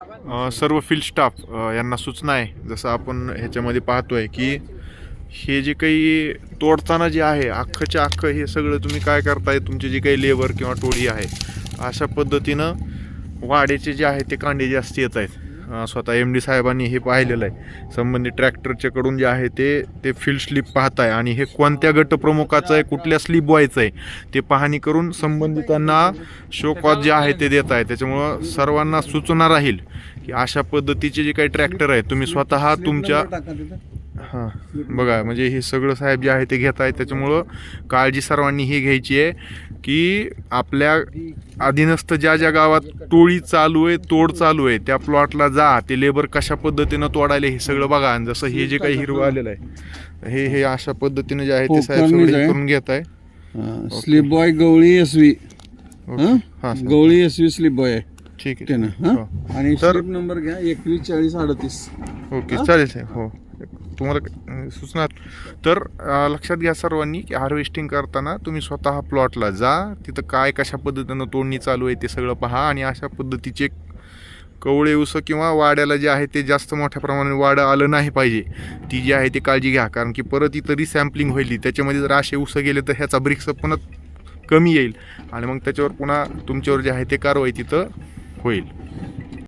सर्व field staff यांना सूचना आहे जसं आपण ह्याच्यामध्ये पाहतोय की हे जे काही तोडताना जे आहे अख्खच्या अख्खं हे सगळं तुम्ही काय करताय तुमचे जे काही लेबर किंवा टोळी आहे अशा पद्धतीनं वाड्याचे जे आहे ते कांडे जास्त येत आहेत. स्वतः एम डी साहेबांनी हे पाहिलेलं आहे. संबंधित ट्रॅक्टरच्याकडून जे आहे ते ते फील्ड स्लिप पाहताय. आणि हे कोणत्या गटप्रमुखाचं आहे कुठल्या स्लिप व्हायचं आहे ते पाहणी करून संबंधितांना शोकॉज जे आहे ते देत आहे त्याच्यामुळं सर्वांना सूचना राहील की अशा पद्धतीचे जे काही ट्रॅक्टर आहे तुम्ही स्वतः तुमच्या हां. बघा म्हणजे हे सगळं साहेब जे आहे ते घेत आहे त्याच्यामुळं काळजी सर्वांनी ही घ्यायची आहे की आपल्या अधीनस्थ ज्या ज्या गावात टोळी चालू आहे तोड चालू आहे त्या प्लॉटला जा. ते लेबर कशा पद्धतीनं तोडायले हे सगळं बघा. आणि जसं हे जे काही हिरवं आलेलं आहे हे हे अशा पद्धतीने जे आहे ते साहेब सगळे. करून घेत आहे. Slip boy Gawali S V. हां. गवळी एसवी स्लिप बॉय आहे. ठीक आहे. ना हो. आणि नंबर घ्या एकवीस चाळीस अडतीस. ओके चालेल साहेब. हो. तुम्हाला सुचणार तर लक्षात घ्या सर्वांनी की हार्वेस्टिंग करताना तुम्ही स्वतः प्लॉटला जा तिथं काय कशा पद्धतीनं तोडणी चालू आहे ते सगळं पहा आणि अशा पद्धतीचे कवळे उस किंवा वाड्याला जे आहे ते जास्त मोठ्या प्रमाणात वाडं आलं नाही पाहिजे. ती जी आहे ती काळजी घ्या कारण की परत इथं रिसॅम्पलिंग होईल त्याच्यामध्ये जर असे उस गेले तर ह्याचा ब्रिक्स पण कमी येईल. आणि मग त्याच्यावर पुन्हा तुमच्यावर जे आहे ते कारवाई तिथं होईल.